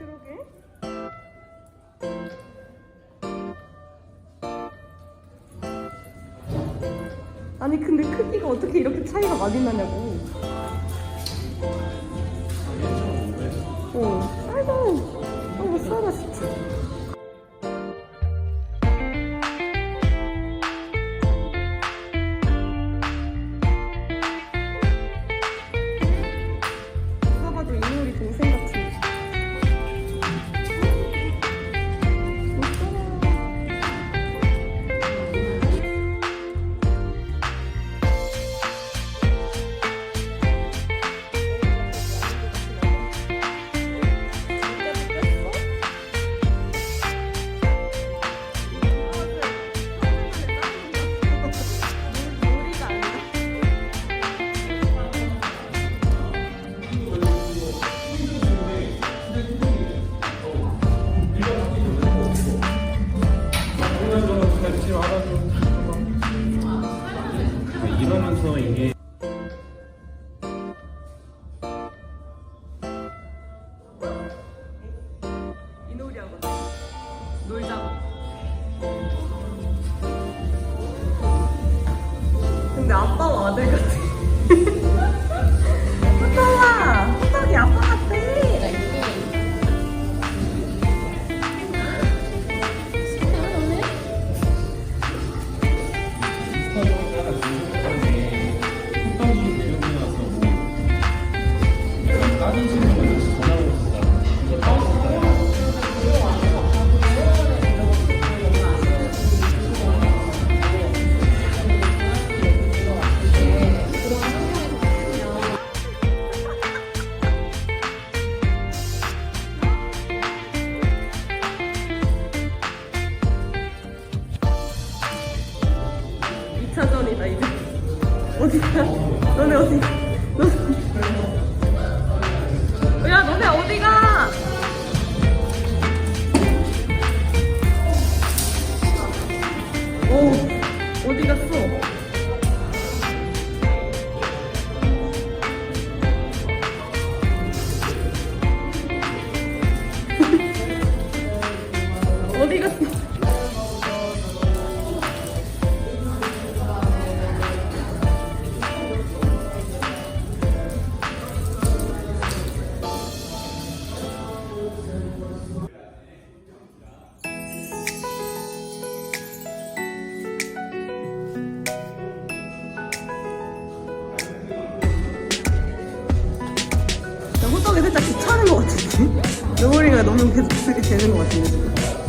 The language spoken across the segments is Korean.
그러게. 아니 근데 크기가 어떻게 이렇게 차이가 많이 나냐고. 어. 아이고. 이러면서 이게 이 놀이하고 놀자고. 근데 아빠와 아들 같아. 어디가? 너네 어디? 너... 야, 너네 어디가? 오, 어디 갔어? 어디 갔어? 나 호떡이 살짝 귀찮은 것 같은데? 너머리가 너무 계속 그게 되는 것 같은데 지금.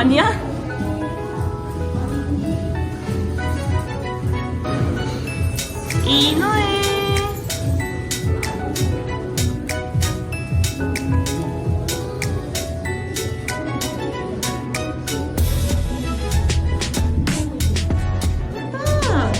아니야? 이노해. 아.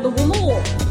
the more.